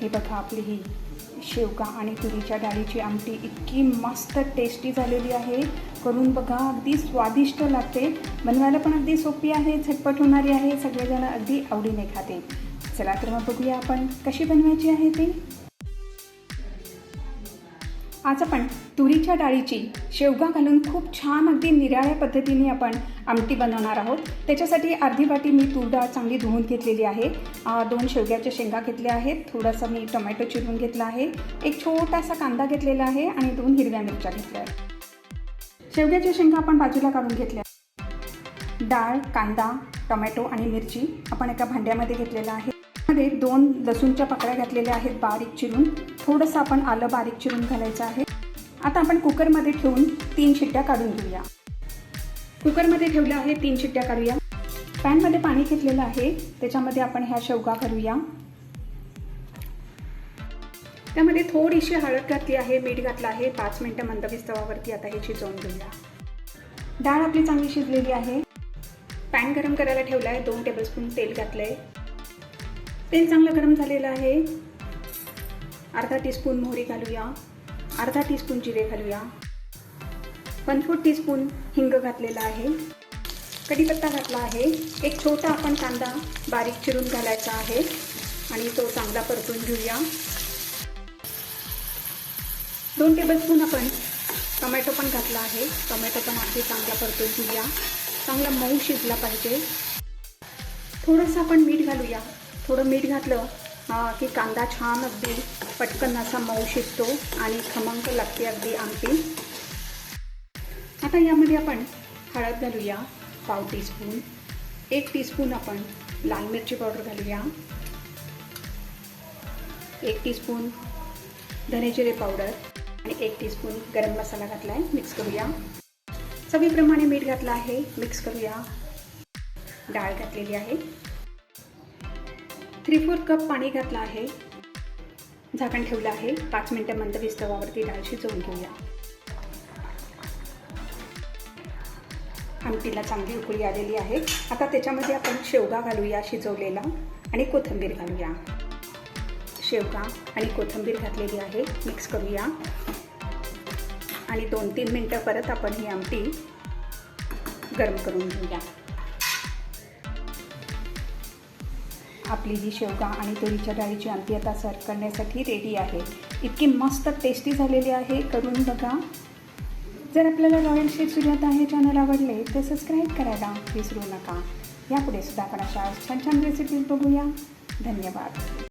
हे बघा आपली ही शेवगा आणि तुरीच्या डाळीची आमटी इतकी मस्त टेस्टी झालेली आहे. करून बघा अगदी स्वादिष्ट लागते. बनवायला पण अगदी सोपी आहे झटपट होणारी आहे. सगळेजण अगदी आवडीने खाते. चला तर मग बघूया आपण कशी बनवायची आहे ती. आज आपण तुरीच्या डाळीची शेवगा घालून खूप छान अगदी निराळ्या पद्धतीने आपण आमटी बनवणार आहोत. त्याच्यासाठी अर्धी वाटी मी तूर डाळ चांगली धुवून घेतलेली आहे. दोन शेवग्याच्या शेंगा घेतल्या आहेत. थोडासा मी टोमॅटो चिरून घेतला आहे. एक छोटासा कांदा घेतलेला आहे आणि दोन हिरव्या मिरच्या घेतल्या आहेत. शेवग्याच्या शेंगा आपण बाजूला काढून घेतल्या. डाळ कांदा टोमॅटो आणि मिरची आपण एका भांड्यामध्ये घेतलेला आहे. मध्ये दोन लसूणच्या पाकळ्या घातलेल्या आहेत बारीक चिरून. थोडंसं आपण आलं बारीक चिरून घालायचं आहे. आता आपण कुकरमध्ये ठेवून तीन शिट्ट्या काढून घेऊया. कुकरमध्ये ठेवलं आहे तीन शिट्ट्या काढूया. पॅनमध्ये पाणी घेतलेलं आहे. त्याच्यामध्ये आपण ह्या शेवगा घालूया. त्यामध्ये थोडीशी हळद घातली आहे मीठ घातलं आहे. पाच मिनटं मंदवीस तवावरती आता हे शिजवून घेऊया. डाळ आपली चांगली शिजलेली आहे. पॅन गरम करायला ठेवला आहे दोन टेबलस्पून तेल घातलं आहे तेल चांगलं गरम झालेलं आहे. अर्धा टीस्पून मोहरी घालूया. अर्धा टीस्पून जिरे घालूया. वन फोर्थ टीस्पून हिंग घातलेला आहे. कढीपत्ता घातला आहे. एक छोटा आपण कांदा बारीक चिरून घालायचा आहे आणि तो चांगला परतून घेऊया. दोन टेबलस्पून आपण टोमॅटो पण घातला आहे. टोमॅटो पण अगदी चांगला परतून घेऊया. चांगला मऊ शिजला पाहिजे. थोडंसं आपण मीठ घालूया. थोडं मीठ घातलं की कांदा छान अगदी पटकन असा मऊ शिजतो आणि खमंग लागते अगदी आमटी. आता यामध्ये आपण हळद घालूया पाव टीस्पून एक टीस्पून आपण लाल मिरची पावडर घालूया. एक टीस्पून धनेजिरे पावडर आणि एक टीस्पून गरम मसाला घातला आहे मिक्स करूया. चवीप्रमाणे मीठ घातलं आहे मिक्स करूया. डाळ घातलेली आहे. थ्री फोर्थ कप पाणी घातलं आहे. झाकण ठेवलं आहे. पाच मिनटं मंद विस्तवावरती डाळ शिजवून घेऊया. आमटीला चांगली उकळी आलेली आहे. आता त्याच्यामध्ये आपण शेवगा घालूया शिजवलेला आणि कोथिंबीर घालूया. शेवगा आणि कोथिंबीर घातलेली आहे. मिक्स करूया. आणि दोन तीन मिनटं परत आपण ही आमटी गरम करून घेऊया. आपली ही शेवगा आणि तुरीच्या डाळीची आमटी आता सर्व करण्यासाठी रेडी आहे. इतकी मस्त टेस्टी झालेली आहे. करून बघा. जर आपल्याला रॉयल शेफ सुजाता आहे चॅनल आवडले तर सबस्क्राईब करायला विसरू नका. यापुढे सुद्धा आपण अशा छान छान रेसिपीज बघूया. धन्यवाद.